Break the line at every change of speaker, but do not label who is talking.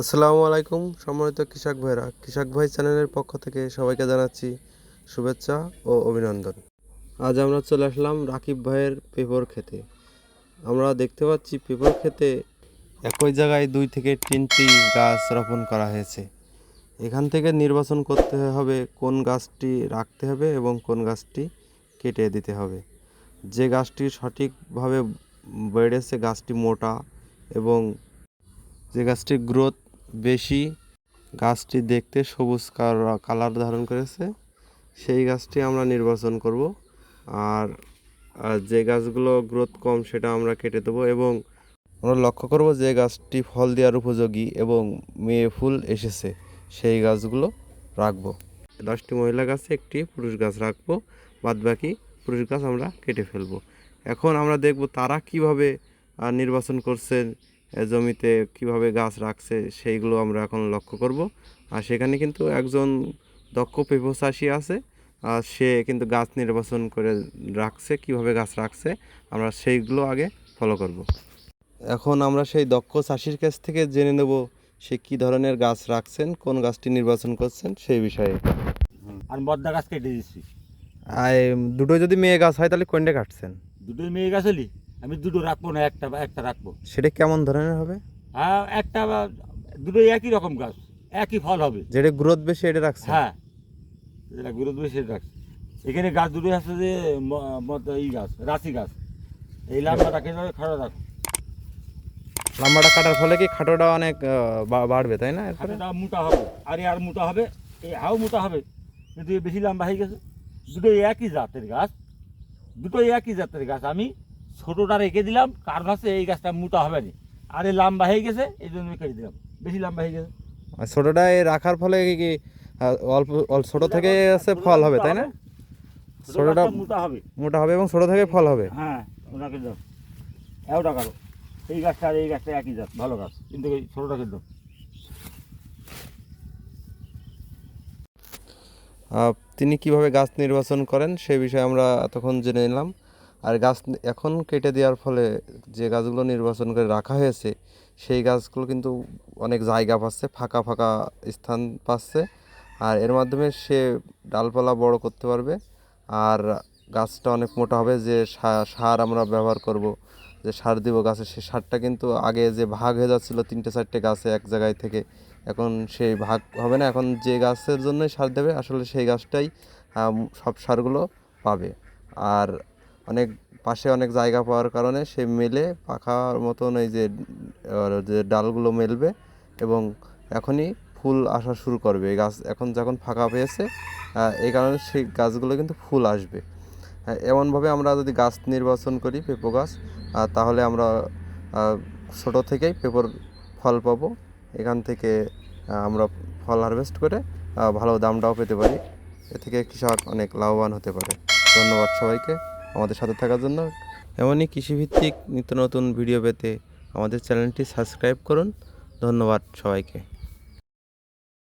আসসালামু আলাইকুম, সম্মানিত কৃষক ভাইরা। কৃষক ভাই চ্যানেলের পক্ষ থেকে সবাইকে জানাচ্ছি শুভেচ্ছা ও অভিনন্দন। আজ আমরা চলে আসলাম রাকিব ভাইয়ের পেপর খেতে আমরা দেখতে পাচ্ছি পেপর খেতে একই জায়গায় দুই থেকে তিনটি গাছ রোপণ করা হয়েছে। এখান থেকে নির্বাচন করতে হবে কোন গাছটি রাখতে হবে এবং কোন গাছটি কেটে দিতে হবে। যে গাছটি সঠিকভাবে বেড়েছে, গাছটি মোটা এবং যে গাছটির গ্রোথ বেশি গাছটি দেখতে সবুজ কালার ধারণ করেছে, সেই গাছটি আমরা নির্বাচন করব। আর যে গাছগুলো গ্রোথ কম সেটা আমরা কেটে দেবো এবং আমরা লক্ষ্য করব যে গাছটি ফল দেওয়ার উপযোগী এবং মেয়ে ফুল এসেছে, সেই গাছগুলো রাখব। দশটি মহিলা গাছে, একটি পুরুষ গাছ রাখব বাদ বাকি পুরুষ গাছ আমরা কেটে ফেলব। এখন আমরা দেখব তারা কীভাবে নির্বাচন করছেন জমিতে কীভাবে গাছ রাখছে সেইগুলো আমরা এখন লক্ষ্য করব। আর সেখানে কিন্তু একজন দক্ষ পেপো চাষি আছে আর সে কিন্তু গাছ নির্বাচন করে রাখছে কীভাবে গাছ রাখছে আমরা সেইগুলো আগে ফলো করব। এখন আমরা সেই দক্ষ চাষির কাছ থেকে জেনে নেব সে কী ধরনের গাছ রাখছেন কোন গাছটি নির্বাচন করছেন সেই বিষয়ে।
আর মদ্দা গাছ কেটে দিচ্ছি
আর দুটো যদি মেয়ে গাছ হয় তাহলে কোনটা কাটছেন?
দুটোই মেয়ে গাছ হলি? আমি দুটো রাখব না একটা বা একটা রাখব।
সেটা কেমন ধরনের হবে?
হ্যাঁ একটা বা দুটোই একই রকম গাছ একই ফল হবে।
যেটা গ্রোথ বেশি এটা রাখছেন
হ্যাঁ যেটা গুরুত্ব বেশি সেটা রাখছে। এখানে গাছ দুটোই আছে যে এই গাছ রাশি গাছ। এই লাম্বাটা কেটে খাড়া রাখো।
লম্বাটা কাটার ফলে কি খাটোটা অনেক বাড়বে তাই না
খাটোটা মোটা হবে আর আর মোটা হবে এই হাও মোটা হবে কিন্তু বেশি লম্বা হয়ে গেছে। দুটোই একই জাতের গাছ দুটোই একই জাতের গাছ। আমি ছোটোটা রেখে দিলাম কার ভাসে এই গাছটা মোটা হবে না। আর এ লম্বা হয়ে গেছে এই জন্য কেটে দিলাম। বেশি লম্বা হয়ে গেছে।
আর ছোটটা এই রাখার ফলে কি অল্প ছোট থেকে আছে ফল হবে তাই না?
ছোটো
ছোটটা
মোটা হবে।
মোটা হবে এবং ছোট থেকে ফল হবে।
হ্যাঁ ওনাকে দাও। এওটা কারও এই গাছটা আর এই গাছটা একই জাত ভালো গাছ। কিন্তু এই ছোটোটাকে দাও।
তিনি কীভাবে গাছ নির্বাচন করেন সে বিষয়ে আমরা এতক্ষণ জেনে নিলাম। আর গাছ এখন কেটে দেওয়ার ফলে যে গাছগুলো নির্বাচন করে রাখা হয়েছে, সেই গাছগুলো কিন্তু অনেক জায়গা পাচ্ছে, ফাঁকা ফাঁকা স্থান পাচ্ছে। আর এর মাধ্যমে সে ডালপালা বড় করতে পারবে। আর গাছটা অনেক মোটা হবে, যে সার আমরা ব্যবহার করব, যে সার দিব গাছে, সে সারটা কিন্তু আগে যে ভাগ হয়ে যাচ্ছিল তিনটে চারটে গাছে এক জায়গায় থেকে, এখন সেই ভাগ হবে না। এখন যে গাছের জন্যই সার দেবে, আসলে সেই গাছটাই সব সারগুলো পাবে। আর অনেক পাশে অনেক জায়গা পাওয়ার কারণে সে মেলে পাখার মতন এই যে যে ডালগুলো মেলবে এবং এখনই ফুল আসা শুরু করবে। এই গাছ এখন যখন ফাঁকা পেয়েছে এই কারণে সেই গাছগুলো কিন্তু ফুল আসবে। এমনভাবে আমরা যদি গাছ নির্বাচন করি, পেঁপো গাছ তাহলে আমরা ছোটো থেকেই পেঁপোর ফল পাবো। এখান থেকে আমরা ফল হারভেস্ট করে ভালো দামটাও পেতে পারি। এ থেকে কৃষক অনেক লাভবান হতে পারে। ধন্যবাদ সবাইকে। আমাদের সাথে থাকার জন্য। এমনই কৃষিভিত্তিক নিত্য নতুন ভিডিও পেতে আমাদের চ্যানেলটি সাবস্ক্রাইব করুন। ধন্যবাদ সবাইকে।